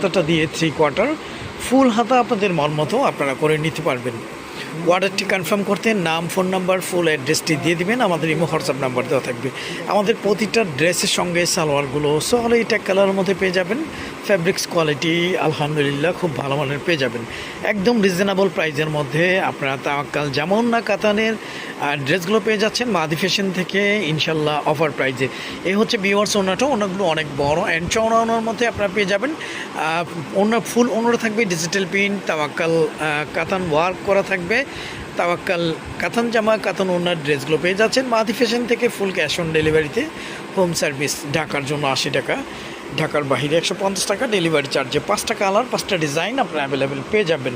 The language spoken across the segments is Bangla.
হাতাটা দিয়ে থ্রি কোয়ার্টার ফুল হাতা আপনাদের মন মতো আপনারা করে নিতে পারবেন। অর্ডারটি কনফার্ম করতে নাম ফোন নাম্বার ফুল অ্যাড্রেসটি দিয়ে দিবেন, আমাদের ইমো হোয়াটসঅ্যাপ নাম্বার দেওয়া থাকবে। আমাদের প্রতিটা ড্রেসের সঙ্গে সালোয়ারগুলো সহলে এটা কালারের মধ্যে পেয়ে যাবেন। ফ্যাব্রিক্স কোয়ালিটি আলহামদুলিল্লাহ, খুব ভালো মানের পেয়ে যাবেন। একদম রিজনেবল প্রাইজের মধ্যে আপনারা তাওয়াক্কাল যেমন না কাতানের আর ড্রেসগুলো পেয়ে যাচ্ছেন মাদি ফ্যাশন থেকে ইনশাল্লাহ অফার প্রাইজে। এই হচ্ছে বিওয়ার্স ওনাটা, ওনাগুলো অনেক বড়। অ্যান্ড চওড়া মধ্যে আপনারা পেয়ে যাবেন ওনার ফুল ওনারা থাকবে ডিজিটাল প্রিন্ট তাওয়াক্কাল কাতান ওয়ার্ক করা থাকবে। তাওয়াক্কাল, কাতান জামা, কাতান ওনার ড্রেসগুলো পেয়ে যাচ্ছেন। মাদি ফ্যাশন থেকে ফুল ক্যাশ অন ডেলিভারিতে হোম সার্ভিস ঢাকার জন্য আশি টাকা। ঢাকার বাইরে একশো পঞ্চাশ টাকা ডেলিভারি চার্জে পাঁচটা কালার পাঁচটা ডিজাইন আপনারা অ্যাভেলেবেল পেয়ে যাবেন।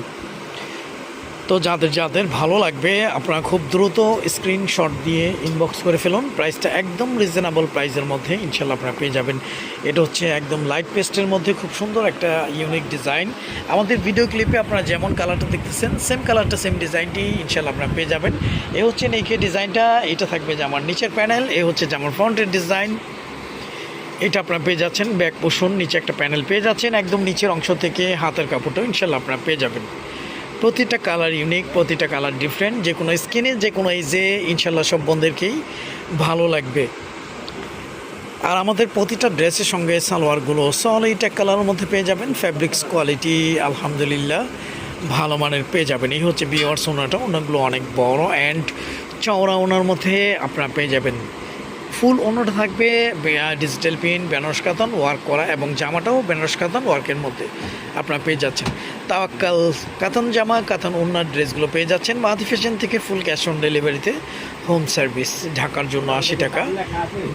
তো যাদের যাদের ভালো লাগবে, আপনারা খুব দ্রুত স্ক্রিনশট দিয়ে ইনবক্স করে ফেলুন। প্রাইসটা একদম রিজনেবল প্রাইসের মধ্যে ইনশাল্লাহ আপনারা পেয়ে যাবেন। এটা হচ্ছে একদম লাইট পেস্টের মধ্যে খুব সুন্দর একটা ইউনিক ডিজাইন আমাদের ভিডিও ক্লিপে আপনারা যেমন কালারটা দেখতেছেন সেম কালারটা সেম ডিজাইনটি ইনশাল্লাহ আপনারা পেয়ে যাবেন। এ হচ্ছে নেকে ডিজাইনটা এটা থাকবে জামার নিচের প্যানেল এ হচ্ছে জামার ফ্রন্টের ডিজাইন এটা আপনারা পেয়ে যাচ্ছেন ব্যাক পোষণ নিচে একটা প্যানেল পেয়ে যাচ্ছেন, একদম নিচের অংশ থেকে হাতের কাপড়টাও ইনশাল্লাহ আপনারা পেয়ে যাবেন। প্রতিটা কালার ইউনিক প্রতিটা কালার ডিফারেন্ট যে কোনো স্কিনে যে কোনো এজে ইনশাল্লাহ সব বন্ধেরকেই ভালো লাগবে। আর আমাদের প্রতিটা ড্রেসের সঙ্গে সালোয়ারগুলো সলিড কালারের মধ্যে পেয়ে যাবেন ফ্যাব্রিক্স কোয়ালিটি আলহামদুলিল্লাহ ভালো মানের পেয়ে যাবেন। এই হচ্ছে বিওয়ার সোনাটা, ওনাগুলো অনেক বড় অ্যান্ড চওড়া ওনার মধ্যে আপনারা পেয়ে যাবেন। ফুল অন্যটা থাকবে digital pin Banaras katan, work করা এবং জামাটাও বেনারস কাতান, ওয়ার্কের মধ্যে আপনারা পেয়ে যাচ্ছেন। তাওয়াক্কাল, কাতান জামা, কাতান ওনার ড্রেসগুলো পেয়ে যাচ্ছেন। মাদি ফ্যাশন থেকে ফুল ক্যাশ অন ডেলিভারিতে হোম সার্ভিস ঢাকার জন্য আশি টাকা।